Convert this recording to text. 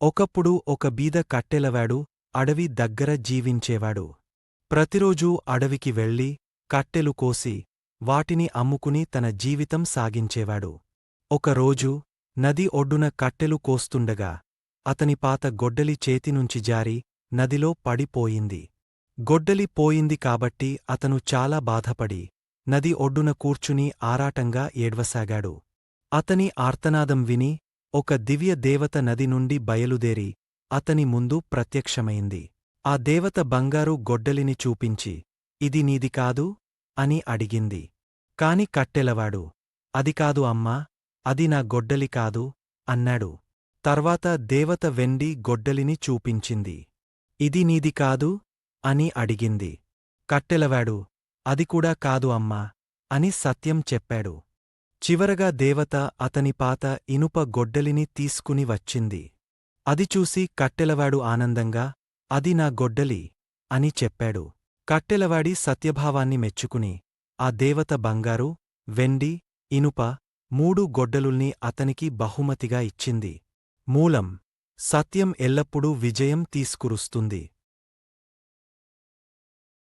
ఒకప్పుడు ఒక బీద కట్టెలవాడు అడవి దగ్గర జీవించేవాడు. ప్రతిరోజూ అడవికి వెళ్ళి కట్టెలు కోసి వాటిని అమ్ముకుని తన జీవితం సాగించేవాడు. ఒకరోజు నది ఒడ్డున కట్టెలు కోస్తుండగా అతని పాత గొడ్డలి చేతినుంచి జారి నదిలో పడిపోయింది. గొడ్డలి పోయింది కాబట్టి అతను చాలా బాధపడి నది ఒడ్డున కూర్చుని ఆరాటంగా ఏడ్వసాగాడు. అతని ఆర్తనాదం విని ఒక దివ్య దేవత నది నుండి బయలుదేరి అతని ముందు ప్రత్యక్షమైంది. ఆ దేవత బంగారు గొడ్డలిని చూపించి ఇది నీది కాదు? అని అడిగింది. కాని కట్టెలవాడు. అది కాదు అమ్మా అది నా గొడ్డలి కాదు అన్నాడు. తర్వాత దేవత వెండి గొడ్డలిని చూపించింది. ఇది నీది కాదు? అని అడిగింది. కట్టెలవాడు అది కూడా కాదు అమ్మా అని సత్యం చెప్పాడు. చివరగా దేవత అతని పాత ఇనుప గొడ్డలిని తీసుకుని వచ్చింది. అది చూసి కట్టెలవాడు ఆనందంగా అది నా గొడ్డలి అని చెప్పాడు. కట్టెలవాడి సత్యభావాన్ని మెచ్చుకుని ఆ దేవత బంగారు వెండి ఇనుప మూడు గొడ్డలుల్ని అతనికి బహుమతిగా ఇచ్చింది. మూలం సత్యం ఎల్లప్పుడూ విజయం తీసుకురుస్తుంది.